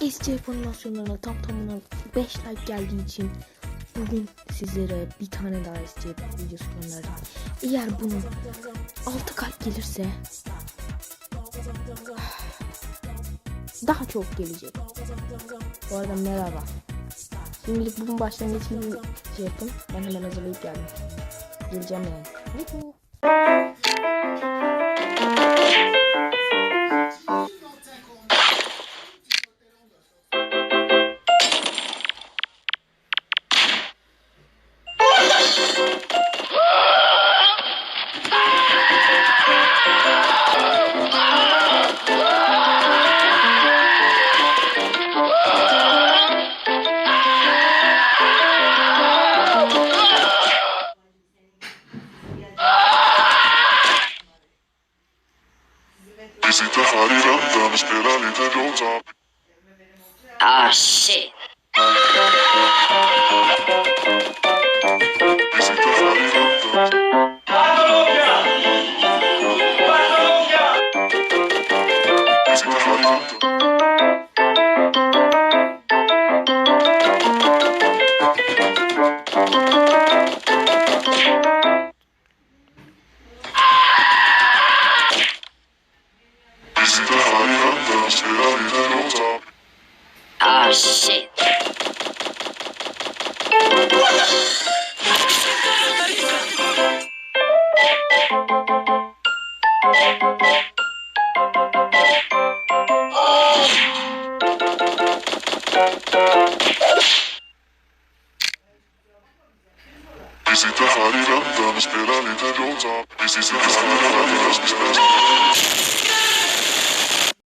SCF animasyonlarına tam tamına 5 like geldiği için bugün sizlere bir tane daha SCF videosu gönderdim. Eğer bunun 6 kalp gelirse daha çok gelecek. Bu arada merhaba. Şimdilik bunun başlangıç gibi şey yapın. Ben hemen hazırlayıp geldim. Geleceğim yani. Ah shit. Shit. Visita Hariranda, spela lite långsamt. Visita Hariranda, spela